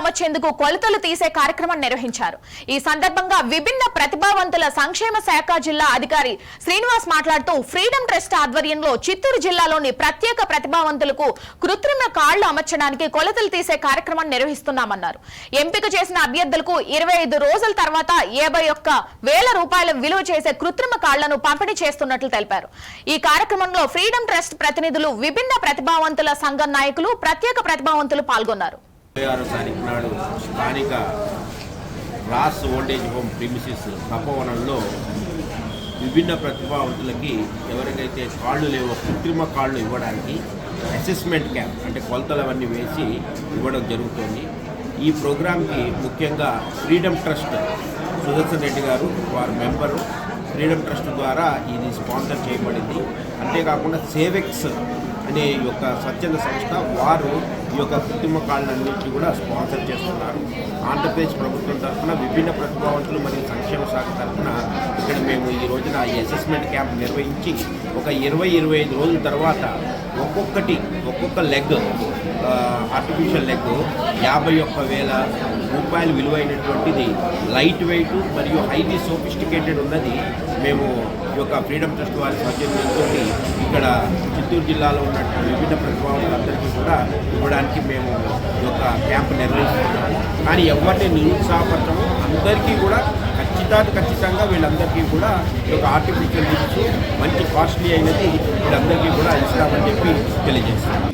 అమర్చేందుకు కొలతలు తీసే కార్యక్రమం నిర్వహించారు. ఈ సందర్భంగా విభిన్న ప్రతిభావంతుల సంక్షేమ శాఖ జిల్లా అధికారి శ్రీనివాస్ మాట్లాడుతూ ఫ్రీడమ్ ట్రస్ట్ ఆధ్వర్యంలో చిత్తూరు జిల్లాలోని ప్రత్యేక ప్రతిభావంతులకు కృత్రిమ కాళ్ళు అమర్చడానికి కొలతలు తీసే కార్యక్రమం నిర్వహిస్తున్నామన్నారు. ఎంపిక చేసిన అభ్యర్థులకు ఇరవై ఐదు రోజుల తర్వాత యాభై ఒక్క వేల రూపాయల విలువ చేసే కృత్రిమ కాళ్ళను పంపిణీ చేస్తున్నట్లు తెలిపారు. ఈ కార్యక్రమంలో ఫ్రీడమ్ ట్రస్ట్ ప్రతినిధులు విభిన్న ప్రతిభావంతుల సంఘం నాయకులు ప్రత్యేక ప్రతిభావంతులు పాల్గొన్నారు. ఇరవై ఆరో తారీఖు నాడు స్థానిక రాస్ ఓల్డేజ్ హోమ్ ప్రిమిసిస్ తపోవనంలో విభిన్న ప్రతిభావంతులకి ఎవరికైతే కాళ్ళు లేవో కృత్రిమ కాళ్ళు ఇవ్వడానికి అసెస్మెంట్ క్యాంప్ అంటే కొలతలు అవన్నీ వేసి ఇవ్వడం జరుగుతుంది. ఈ ప్రోగ్రాంకి ముఖ్యంగా ఫ్రీడమ్ ట్రస్ట్ సుదర్శన్ రెడ్డి గారు వారి మెంబరు. ఫ్రీడమ్ ట్రస్ట్ ద్వారా ఇది స్పాన్సర్ చేయబడింది. అంతేకాకుండా సేవెక్స్ అనే ఈ యొక్క స్వచ్ఛంద సంస్థ వారు ఈ యొక్క కృత్రిమ కాళ్ళన్నింటినీ కూడా స్పాన్సర్ చేస్తున్నారు. ఆంధ్రప్రదేశ్ ప్రభుత్వం తరఫున విభిన్న ప్రతిభావంతులు మరియు సంక్షేమ ఇక్కడ మేము ఈ రోజున ఈ అసెస్మెంట్ క్యాంప్ నిర్వహించి ఒక ఇరవై ఇరవై ఐదు రోజుల తర్వాత ఒక్కొక్కటి ఒక్కొక్క లెగ్ ఆర్టిఫిషియల్ లెగ్ యాభై ఒక్క వేల రూపాయలు విలువైనటువంటిది లైట్ వెయిట్ మరియు హైలీ సోఫిస్టికేటెడ్ ఉన్నది మేము ఈ యొక్క ఫ్రీడమ్ ట్రస్ట్ వారి సౌజన్యంతో ఇక్కడ చిత్తూరు జిల్లాలో ఉన్న విభిన్న ప్రతిభావంతులందరికీ కూడా ఇవ్వడానికి మేము ఈ యొక్క క్యాంప్ నిర్వహిస్తున్నాము. కానీ ఎవరిని నిరుత్సాహపరచము? అందరికీ కూడా ఖచ్చితంగా ఖచ్చితంగా వీళ్ళందరికీ కూడా ఒక ఆర్టిఫిషియల్ ఇచ్చి మంచి కాస్ట్లీ అయినది వీళ్ళందరికీ కూడా ఇస్తామని చెప్పి తెలియజేస్తాం